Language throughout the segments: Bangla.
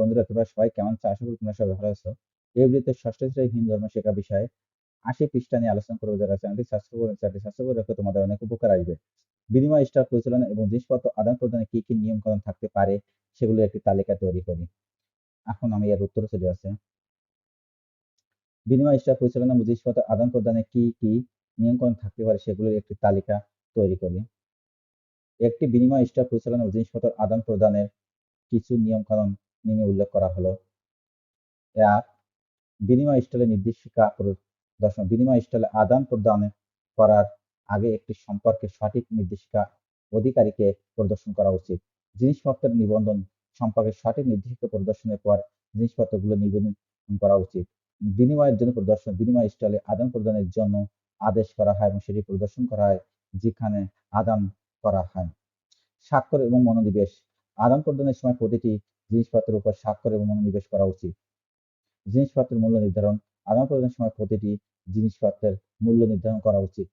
বন্ধুরা, তোমরা সবাই কেমন আছো? আশা করি তোমরা সবাই ভালো আছো। এই ভিডিওতে ষষ্ঠ শ্রেণি হিন্দু ধর্ম শেখা বিষয়ে আশি পৃষ্ঠা নিয়ে আলোচনা করব। যারা চ্যানেলটি সাবস্ক্রাইব করে চ্যানেলটি সাবস্ক্রাইব করে রাখো, তোমাদের অনেক উপকার আসবে। বিনিময় স্টার পরিচালনা এবং জিনিসপত্র আদান প্রদানে কি কি নিয়ম কানুন থাকতে পারে, সেগুলোর একটি তালিকা তৈরি করি। এখন আমি এর উত্তরে চলে আসে। বিনিময় স্টার পরিচালনা এবং জিনিসপত্র আদান প্রদানে কি কি নিয়ম কানুন থাকতে পারে, সেগুলোর একটি তালিকা তৈরি করি। একটি বিনিময় স্টার পরিচালনা ও জিনিসপত্র আদান প্রদানের কিছু নিয়ম উল্লেখ করা হলো। এক বিনিময় স্থলে নির্দেশিকা প্রদর্শন বিনিময় স্থলে আদান প্রদান করার আগে একটি সম্পর্কের সঠিক নির্দেশিকা অধিকারীকে প্রদর্শন করা উচিত। জিনিসপত্রের নিবন্ধন সম্পর্কে সঠিক নির্দেশিকা প্রদর্শনের পর জিনিসপত্রগুলো নিবন্ধন করা উচিত। বিনিময়ের জন্য প্রদর্শন, বিনিময় স্থলে আদান প্রদানের জন্য আদেশ করা হয় এবং সেটি প্রদর্শন করা হয় যেখানে আদান করা হয়। স্বাক্ষর এবং মনোনিবেশ। আদান প্রদানের সময় প্রতিটি জিনিসপত্রের উপর স্বাক্ষর এবং মনোনিবেশ করা উচিত। জিনিসপত্রের মূল্য নির্ধারণ, আদান প্রদানের সময় প্রতিটি জিনিসপত্রের মূল্য নির্ধারণ করা উচিত।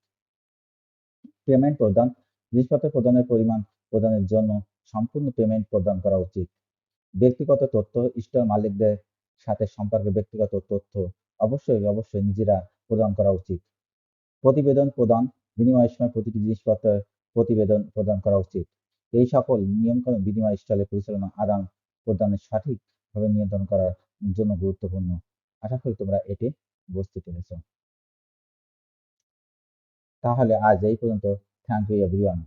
পেমেন্ট প্রদান, জিনিসপত্র প্রদানের পরিমাণ প্রদানের জন্য সম্পূর্ণ পেমেন্ট প্রদান করা উচিত। ব্যক্তিগত তথ্য স্টোর মালিকদের সাথে সম্পর্কে ব্যক্তিগত তথ্য অবশ্যই অবশ্যই নিজেরা প্রদান করা উচিত। প্রতিবেদন প্রদান, বিনিময়ের সময় প্রতিটি জিনিসপত্রের প্রতিবেদন প্রদান করা উচিত। এই সকল নিয়মকানুন বিনিময় স্থলে পরিচালনা, আদান প্রদানের সঠিকভাবে নিয়ন্ত্রণ করার জন্য গুরুত্বপূর্ণ। আশা করি তোমরা এটি বুঝতে পেরেছ। তাহলে আজ এই পর্যন্ত। Thank you everyone